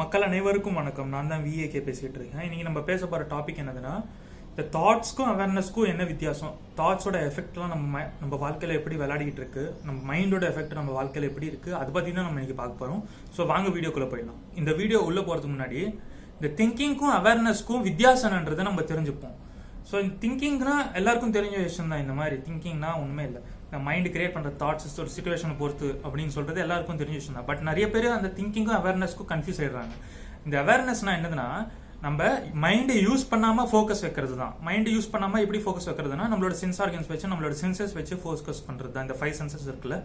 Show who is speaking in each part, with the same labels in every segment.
Speaker 1: மக்கள் அனைவருக்கும் வணக்கம். நான் தான் விஏகே பேசிகிட்டு இருக்கேன். இன்றைக்கி நம்ம பேச போகிற டாபிக் என்னதுன்னா இந்த தாட்ஸ்க்கும் அவேர்னஸ்க்கும் என்ன வித்தியாசம்? தாட்ஸோட எஃபெக்ட்லாம் நம்ம நம்ம வாழ்க்கையில் எப்படி விளையாடிட்டு இருக்கு? நம்ம மைண்டோட எஃபெக்ட் நம்ம வாழ்க்கையில் எப்படி இருக்குது அதை பற்றி தான் நம்ம இன்றைக்கி பார்க்க போகிறோம் ஸோ வாங்க வீடியோக்குள்ளே போயிடலாம். இந்த வீடியோ உள்ளே போகிறதுக்கு முன்னாடி இந்த திங்கிங்க்கும் அவேர்னஸ்க்கும் வித்தியாசம்ன்றதை நம்ம தெரிஞ்சுப்போம். ஸோ இந்த திங்கிங்னா எல்லாருக்கும் தெரிஞ்ச விஷயம் தான் இந்த மாதிரி திங்கிங்னா ஒன்றுமே இல்லை. மைண்ட் கிரியேட் பண்ணுற தாட்ஸ் ஒரு சுச்சுவேஷனை பொறுத்து அப்படின்னு சொல்றது எல்லாருக்கும் தெரிஞ்ச விஷயம் தான். பட் நிறைய பேர் அந்த திங்கிங்கும் அவேர்னஸ்க்கும் கன்ஃபியூஸ் ஆயிடுறாங்க. இந்த அவேர்னஸ்னா என்னதுன்னா நம்ம மைண்டை யூஸ் பண்ணாம ஃபோக்கஸ் வைக்கிறது தான். மைண்டை யூஸ் பண்ணாம எப்படி ஃபோக்கஸ் வைக்கிறதுனா நம்மளோட சென்ஸ் ஆர்கன்ஸ் வச்சு நம்மளோட சென்சஸ் வச்சு ஃபோக்கஸ் பண்றது தான். இந்த ஃபைவ் சென்சஸ் இருக்குல்ல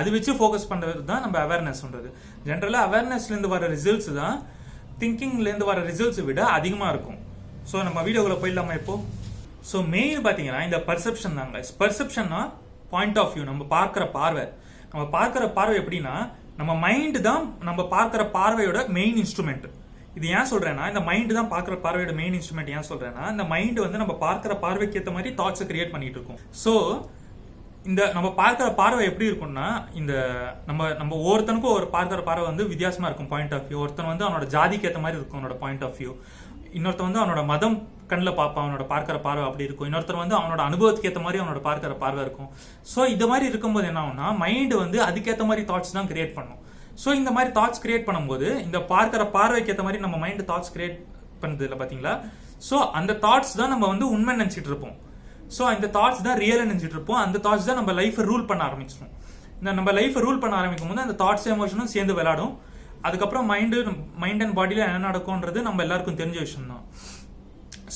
Speaker 1: அது வச்சு ஃபோக்கஸ் பண்றது தான் நம்ம அவேர்னஸ்ன்றது ஜென்ரலா அவேர்னஸ்ல இருந்து வர ரிசல்ட்ஸ் தான் திங்கிங்ல இருந்து வர ரிசல்ட்ஸ் விட அதிகமா இருக்கும். ஸோ நம்ம வீடியோவில் போயிடலாமா இப்போ? ஸோ மெயின் பார்த்தீங்கன்னா இந்த பர்செப்ஷன் தாங்க. பர்செப்ஷன்னா பாயிண்ட் ஆஃப் வியூ நம்ம பார்க்குற பார்வை. நம்ம பார்க்குற பார்வை எப்படின்னா நம்ம மைண்டு தான் நம்ம பார்க்குற பார்வையோட மெயின் இன்ஸ்ட்ருமெண்ட் இது ஏன் சொல்கிறேன்னா இந்த மைண்டு தான் பார்க்குற பார்வையோட மெயின் இன்ஸ்ட்ருமெண்ட் ஏன் சொல்கிறேன்னா இந்த மைண்டு வந்து நம்ம பார்க்குற பார்வைக்கு ஏற்ற மாதிரி தாட்ஸை கிரியேட் பண்ணிட்டு இருக்கோம். ஸோ இந்த நம்ம பார்க்குற பார்வை எப்படி இருக்கும்னா இந்த நம்ம நம்ம ஒவ்வொருத்தனுக்கும் ஒரு பார்க்குற பார்வை வந்து வித்தியாசமாக இருக்கும் பாயிண்ட் ஆஃப் வியூ ஒருத்தன் வந்து அவனோட ஜாதிக்கு ஏற்ற மாதிரி இருக்கும் அவனோட பாயிண்ட் ஆஃப் வியூ இன்னொருத்தன் வந்து அவனோட மதம் கண்ணில் பார்ப்பான் அவனோட பார்க்குற பார்வை அப்படி இருக்கும். இன்னொருத்தர் வந்து அவனோட அனுபவத்துக்கு ஏற்ற மாதிரி அவனோட பார்க்குற பார்வை இருக்கும். ஸோ இது மாதிரி இருக்கும்போது என்ன ஆகும்னா மைண்டு வந்து அதுக்கேற்ற மாதிரி தாட்ஸ் தான் கிரியேட் பண்ணும். ஸோ இந்த மாதிரி தாட்ஸ் கிரியேட் பண்ணும்போது இந்த பார்க்குற பார்வைக்கு ஏற்ற மாதிரி நம்ம மைண்டு தாட்ஸ் கிரியேட் பண்ணுறது இல்லை பார்த்தீங்களா ஸோ அந்த தாட்ஸ் தான் நம்ம வந்து உண்மை நினச்சிட்டு இருப்போம். ஸோ அந்த தாட்ஸ் தான் ரியல் நினச்சிட்டு இருப்போம். அந்த தாட்ஸ் தான் நம்ம லைஃப்பை ரூல் பண்ண ஆரம்பிச்சிடும் இந்த நம்ம லைஃப்பை ரூல் பண்ண ஆரம்பிக்கும் போது அந்த தாட்ஸ் எமோஷனும் சேர்ந்து விளையாடும். அதுக்கப்புறம் மைண்டு மைண்ட் அண்ட் பாடியில் என்ன நடக்கும்ன்றது நம்ம எல்லாருக்கும் தெரிஞ்ச விஷயம் தான்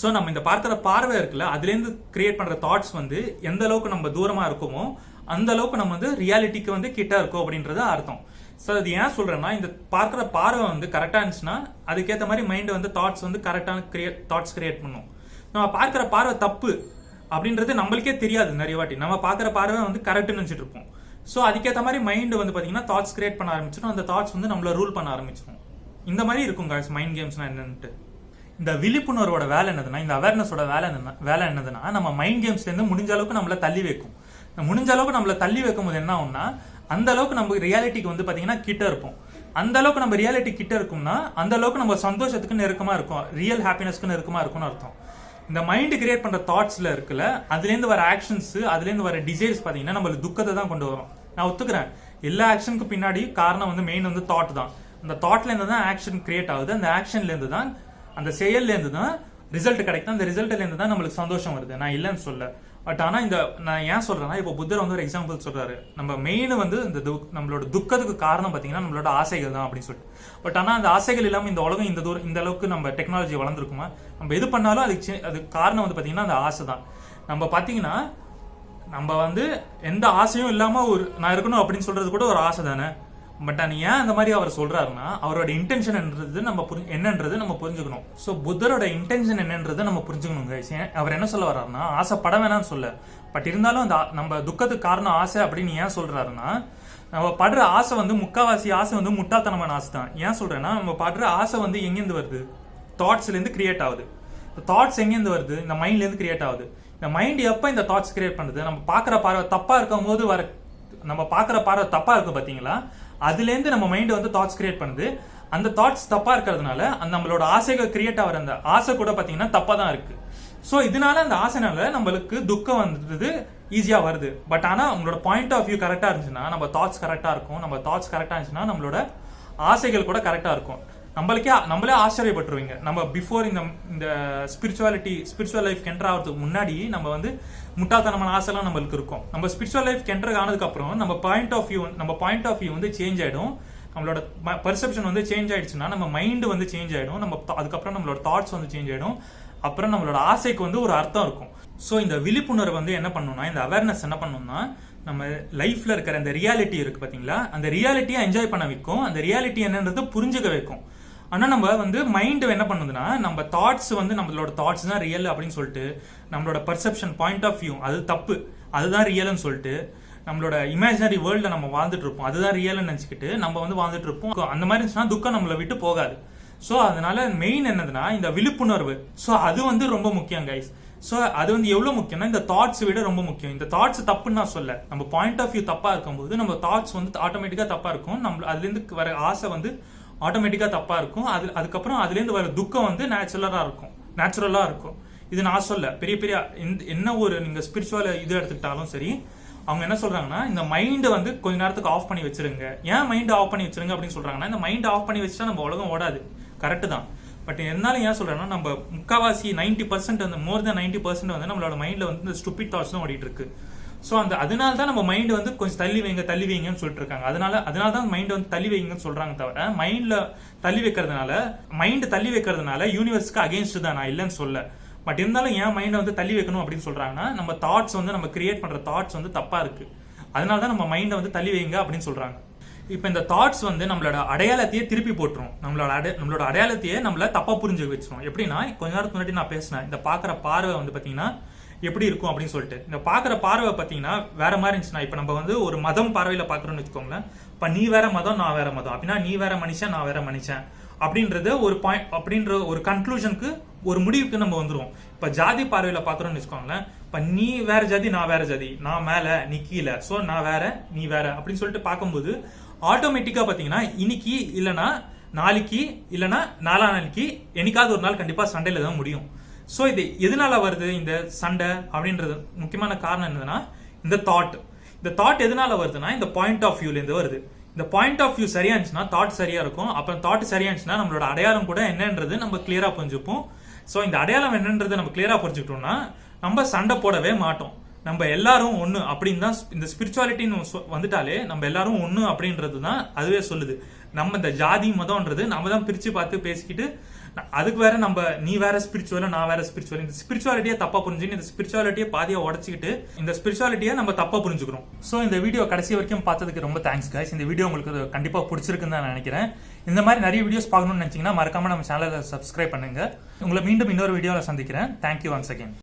Speaker 1: ஸோ நம்ம இந்த பார்க்குற பார்வை இருக்குல்ல அதுலேருந்து கிரியேட் பண்ணுற தாட்ஸ் வந்து எந்த அளவுக்கு நம்ம தூரமாக இருக்கோமோ அந்த அளவுக்கு நம்ம வந்து ரியாலிட்டிக்கு வந்து கிட்ட இருக்கோம் அப்படின்றது அர்த்தம். ஸோ அது ஏன் சொல்கிறேன்னா இந்த பார்க்குற பார்வை வந்து கரெக்டாக இருந்துச்சுன்னா அதுக்கேற்ற மாதிரி மைண்டை வந்து தாட்ஸ் வந்து கரெக்டான கிரியேட் தாட்ஸ் கிரியேட் பண்ணும். நம்ம பார்க்குற பார்வை தப்பு அப்படின்றது நம்மளுக்கே தெரியாது நிறைய வாட்டி. நம்ம பார்க்குற பார்வை வந்து கரெக்ட்னு நினச்சிட்டு இருப்போம். ஸோ அதுக்கேற்ற மாதிரி மைண்டு வந்து பார்த்தீங்கன்னா தாட்ஸ் கிரியேட் பண்ண ஆரம்பிச்சிடும் அந்த தாட்ஸ் வந்து நம்மள ரூல் பண்ண ஆரம்பிச்சிடும் இந்த மாதிரி இருக்கும் guys மைண்ட் கேம்ஸ்னா என்னன்ட்டு. இந்த விழிப்புணர்வோட வேலை என்னதுன்னா இந்த அவேர்னஸோட வேலை என்ன வேலை என்னதுன்னா நம்ம மைண்ட் கேம்ஸ்லேருந்து முடிஞ்ச அளவுக்கு நம்மளை தள்ளி வைக்கும். முடிஞ்ச அளவுக்கு நம்மள தள்ளி வைக்கும் போது என்ன ஆகும்னா அந்த அளவுக்கு நம்ம ரியாலிட்டிக்கு வந்து பார்த்தீங்கன்னா கிட்ட இருப்போம். அந்த அளவுக்கு நம்ம ரியாலிட்டி கிட்ட இருக்கும்னா அந்த அளவுக்கு நம்ம சந்தோஷத்துக்கு நெருக்கமாக இருக்கும். ரியல் ஹாப்பினஸ்க்கு நெருக்கமாக இருக்கும்னு அர்த்தம். இந்த மைண்ட் கிரியேட் பண்ணுற தாட்ஸில் இருக்குல்ல அதுலேருந்து வர ஆக்ஷன்ஸ் அதுலேருந்து வர டிசைர்ஸ் பார்த்தீங்கன்னா நம்மளுக்கு துக்கத்தை தான் கொண்டு வரும். நான் ஒத்துக்கிறேன். எல்லா ஆக்ஷனுக்கு பின்னாடி காரணம் வந்து மெயின் வந்து தாட் தான். அந்த தாட்லேருந்து தான் ஆக்ஷன் கிரியேட் ஆகுது. அந்த ஆக்ஷன்லேருந்து தான் அந்த செயல்லேருந்து தான் ரிசல்ட் கிடைக்கும் அந்த ரிசல்ட்லேருந்து தான் நம்மளுக்கு சந்தோஷம் வருது. நான் இல்லைன்னு சொல்ல பட் ஆனால் இந்த நான் ஏன் சொல்கிறேன்னா இப்போ புத்தர் வந்து ஒரு எக்ஸாம்பிள் சொல்கிறாரு நம்ம மெயின் வந்து இந்த துக்- நம்மளோட துக்கத்துக்கு காரணம் பார்த்தீங்கன்னா நம்மளோட ஆசைகள் தான் அப்படின்னு சொல்லிட்டு. பட் ஆனால் அந்த ஆசைகள் இல்லாமல் இந்த உலகம் இந்த தூரம் இந்த அளவுக்கு நம்ம டெக்னாலஜி வளர்ந்துருக்குமா? நம்ம எது பண்ணாலும் அதுக்கு சி- அதுக்கு காரணம் வந்து பார்த்தீங்கன்னா அந்த ஆசை தான். நம்ம பார்த்தீங்கன்னா நம்ம வந்து எந்த ஆசையும் இல்லாமல் ஒரு நான் இருக்கணும் அப்படின்னு சொல்கிறது கூட ஒரு ஆசை தானே? பட் ஆனா ஏன் அந்த மாதிரி அவர் சொல்றாருன்னா அவரோட இன்டென்ஷன் என்றது நம்ம புரி- என்னன்றது நம்ம புரிஞ்சுக்கணும். ஸோ புத்தரோட இன்டென்ஷன் என்னன்றதை நம்ம புரிஞ்சுக்கணும் ஏன் அவர் என்ன சொல்ல வர்றாருன்னா ஆசைப்பட வேணாம்னு சொல்ல. பட் இருந்தாலும் அந்த நம்ம துக்கத்துக்கு காரணம் ஆசை அப்படின்னு ஏன் சொல்றாருன்னா நம்ம படுற ஆசை வந்து முக்காவாசி ஆசை வந்து முட்டாள்தனமான ஆசை தான். ஏன் சொல்றேன்னா நம்ம படுற ஆசை வந்து எங்கேருந்து வருது? தாட்ஸ்லேருந்து கிரியேட் ஆகுது. தாட்ஸ் எங்கேருந்து வருது? இந்த மைண்ட்லேருந்து கிரியேட் ஆகுது. இந்த மைண்ட் எப்போ இந்த தாட்ஸ் கிரியேட் பண்ணுது? நம்ம பார்க்குற பார்வை தப்பாக இருக்கும் போது வர நம்ம பார்க்குற பார்வை தப்பாக இருக்கும் பார்த்தீங்களா அதுலேருந்து நம்ம மைண்ட் வந்து தாட்ஸ் கிரியேட் பண்ணுது. அந்த தாட்ஸ் தப்பா இருக்கிறதுனால அந்த நம்மளோட ஆசைகள் கிரியேட் ஆகிற அந்த ஆசை கூட பார்த்தீங்கன்னா தப்பா தான் இருக்கு. ஸோ இதனால அந்த ஆசைனால நம்மளுக்கு துக்கம் வந்துடுது ஈஸியாக வருது. பட் ஆனால் உங்களோட பாயிண்ட் ஆஃப் வியூ கரெக்டாக இருந்துச்சுன்னா நம்ம தாட்ஸ் கரெக்டாக இருக்கும். நம்ம தாட்ஸ் கரெக்டாக இருந்துச்சுன்னா நம்மளோட ஆசைகள் கூட கரெக்டாக இருக்கும். நம்மளுக்கே நம்மளே ஆச்சரியப்பட்டுருவீங்க. நம்ம பிஃபோர் இந்த இந்த ஸ்பிரிச்சுவாலிட்டி ஸ்பிரிச்சுவல் லைஃப் கென்டர் ஆகிறதுக்கு முன்னாடி நம்ம வந்து முட்டாள்தனமான ஆசைலாம் நம்மளுக்கு இருக்கும். நம்ம ஸ்பிரிச்சுவல் லைஃப் கென்டர் ஆனதுக்கப்புறம் நம்ம பாயிண்ட் ஆஃப் வியூ நம்ம பாயிண்ட் ஆஃப் வியூ வந்து சேஞ்ச் ஆகிடும் நம்மளோட பர்செப்ஷன் வந்து சேஞ்ச் ஆயிடுச்சுன்னா நம்ம மைண்டு வந்து சேஞ்ச் ஆகிடும் நம்ம அதுக்கப்புறம் நம்மளோட தாட்ஸ் வந்து சேஞ்ச் ஆகிடும் அப்புறம் நம்மளோட ஆசைக்கு வந்து ஒரு அர்த்தம் இருக்கும். ஸோ இந்த விழிப்புணர்வு வந்து என்ன பண்ணணும்னா இந்த அவேர்னஸ் என்ன பண்ணணும்னா நம்ம லைஃப்பில் இருக்கிற அந்த ரியாலிட்டி இருக்குது பார்த்தீங்களா அந்த ரியாலிட்டியை என்ஜாய் பண்ண வைக்கும். அந்த ரியாலிட்டி என்னன்றது புரிஞ்சுக்க வைக்கும். ஆனால் நம்ம வந்து மைண்டு என்ன பண்ணுதுன்னா நம்ம தாட்ஸ் வந்து நம்மளோட தாட்ஸ் தான் ரியல் அப்படின்னு சொல்லிட்டு நம்மளோட பர்செப்ஷன் பாயிண்ட் ஆஃப் வியூ அது தப்பு. அதுதான் ரியல்னு சொல்லிட்டு நம்மளோட இமேஜினரி வேர்ல்டில் நம்ம வாழ்ந்துட்டு இருப்போம். அதுதான் ரியல்னு நினச்சிக்கிட்டு நம்ம வந்து வாழ்ந்துட்டு இருப்போம். அந்த மாதிரி இருந்துச்சுன்னா துக்கம் நம்மளை விட்டு போகாது. ஸோ அதனால மெயின் என்னதுன்னா இந்த விழிப்புணர்வு. ஸோ அது வந்து ரொம்ப முக்கியம் கைஸ் ஸோ அது வந்து எவ்வளோ முக்கியம்னா இந்த தாட்ஸ் விட ரொம்ப முக்கியம். இந்த தாட்ஸ் தப்புன்னு நான் சொல்ல நம்ம பாயிண்ட் ஆஃப் வியூ தப்பாக இருக்கும்போது நம்ம தாட்ஸ் வந்து ஆட்டோமேட்டிக்காக தப்பாக இருக்கும். நம்ம அதுலேருந்து வர ஆசை வந்து ஆட்டோமேட்டிக்காக தப்பாக இருக்கும். அது அதுக்கப்புறம் அதுலேருந்து வர துக்கம் வந்து நேச்சுரலாக இருக்கும். நேச்சுரலாக இருக்கும். இது நான் சொல்ல பெரிய பெரிய இந்த- என்ன ஒரு நீங்கள் ஸ்பிரிச்சுவல் இது எடுத்துக்கிட்டாலும் சரி அவங்க என்ன சொல்றாங்கன்னா இந்த மைண்டை வந்து கொஞ்ச நேரத்துக்கு ஆஃப் பண்ணி வச்சிருங்க. ஏன் மைண்டை ஆஃப் பண்ணி வச்சிருங்க அப்படின்னு சொல்றாங்கன்னா இந்த மைண்ட் ஆஃப் பண்ணி வச்சா நம்ம உலகம் ஓடாது. கரெக்டு தான். பட் இருந்தாலும் ஏன் சொல்றேன்னா நம்ம முக்காவாசி 90% பர்சன்ட் வந்து மோர் தென் நைன்டி பர்சன்ட் வந்து நம்மளோட மைண்ட்ல வந்து இந்த ஸ்டூபிட் தாட்ஸ் தான் ஓடிட்டு இருக்கு. ஸோ அந்த அதனால தான் நம்ம மைண்ட் வந்து கொஞ்சம் தள்ளி வைங்க தள்ளி வைங்கன்னு சொல்லிட்டு இருக்காங்க அதனால அதனால தான் மைண்ட் வந்து தள்ளி வைங்கன்னு சொல்றாங்க தவிர மைண்ட்ல தள்ளி வைக்கிறதுனால மைண்ட் தள்ளி வைக்கிறதுனால யூனிவர்ஸ்க்கு அகேன்ஸ்ட் தான். நான் இல்லைன்னு சொல்ல. பட் இருந்தாலும் ஏன் மைண்டை வந்து தள்ளி வைக்கணும் அப்படின்னு சொல்றாங்கன்னா நம்ம தாட்ஸ் வந்து நம்ம கிரியேட் பண்ற தாட்ஸ் வந்து தப்பா இருக்கு. அதனால தான் நம்ம மைண்டை வந்து தள்ளி வைங்க அப்படின்னு சொல்றாங்க. இப்போ இந்த தாட்ஸ் வந்து நம்மளோட அடையாளத்தையே திருப்பி போட்டுரும். நம்மளோட அடைய நம்மளோட அடையாளத்தையே நம்மள தப்பா புரிஞ்சு வச்சிரும். எப்படின்னா கொஞ்ச நேரத்துக்கு முன்னாடி நான் பேசினேன். இந்த பாக்குற பார்வை வந்து பாத்தீங்கன்னா எப்படி இருக்கும் அப்படின்னு சொல்லிட்டு. இந்த பார்க்குற பார்வை பார்த்தீங்கன்னா வேற மாதிரி இருந்துச்சுன்னா இப்போ நம்ம வந்து ஒரு மதம் பார்வையில் பார்க்குறோன்னு வச்சுக்கோங்களேன். இப்போ நீ வேற மதம் நான் வேற மதம். அப்படின்னா நீ வேற மனுஷன் நான் வேற மனுஷன். அப்படின்றது ஒரு பாயிண்ட் அப்படின்ற ஒரு கன்க்ளூஷனுக்கு ஒரு முடிவுக்கு நம்ம வந்துருவோம். இப்போ ஜாதி பார்வையில் பார்க்குறோம்னு வச்சுக்கோங்களேன். இப்போ நீ வேற ஜாதி நான் வேற ஜாதி. நான் மேலே நீ கீழே. ஸோ நான் வேற நீ வேற அப்படின்னு சொல்லிட்டு பார்க்கும்போது ஆட்டோமேட்டிக்காக பார்த்தீங்கன்னா இன்னைக்கு இல்லைனா நாளைக்கு இல்லைனா நாலா நாளைக்கு என்னைக்காவது ஒரு நாள் கண்டிப்பாக சண்டையில் தான் முடியும். ஸோ இது எதனால வருது? இந்த சண்டை அப்படின்றது முக்கியமான காரணம் என்னதுன்னா இந்த தாட் இந்த தாட் எதனால வருதுன்னா இந்த பாயிண்ட் ஆஃப் வியூலேருந்து வருது. இந்த பாயிண்ட் ஆஃப் வியூ சரியா இருந்துச்சுன்னா தாட் சரியா இருக்கும். அப்புறம் தாட் சரியா இருந்துச்சுன்னா நம்மளோட அடையாளம் கூட என்னன்றது நம்ம கிளியரா புரிஞ்சுப்போம். ஸோ இந்த அடையாளம் என்னன்றது நம்ம கிளியரா புரிஞ்சுக்கிட்டோம்னா நம்ம சண்டை போடவே மாட்டோம். நம்ம எல்லாரும் ஒன்று அப்படின்னு தான் இந்த ஸ்பிரிச்சுவாலிட்டின்னு சொ- வந்துட்டாலே நம்ம எல்லாரும் ஒன்று அப்படின்றது தான் அதுவே சொல்லுது. நம்ம இந்த ஜாதி மதம்ன்றது நம்ம தான் பிரித்து பார்த்து பேசிக்கிட்டு அதுக்கு வேற நம்ம நீ வேற ஸ்பிரிச்சுவல் நான் வேற ஸ்பிரிச்சுவல் இந்த ஸ்பிரிச்சுவாலிட்டியை தப்பா புரிஞ்சுன்னு இந்த ஸ்பிரிச்சுவாலிட்டியை பாதியா உடச்சிக்கிட்டு இந்த ஸ்பிரிச்சுவாலிட்டியை நம்ம தப்பா புரிஞ்சுக்கிறோம். ஸோ இந்த வீடியோ கடைசி வரைக்கும் பார்த்ததுக்கு ரொம்ப தேங்க்ஸ் கைஸ் இந்த வீடியோ உங்களுக்கு கண்டிப்பா பிடிச்சிருக்குன்னு நான் நினைக்கிறேன். இந்த மாதிரி நிறைய வீடியோஸ் பார்க்கணும்னு நினைச்சீங்கன்னா மறக்காம நம்ம சேனலை சப்ஸ்கிரைப் பண்ணுங்க. உங்களை மீண்டும் இன்னொரு வீடியோவில் சந்திக்கிறேன். Thank you once again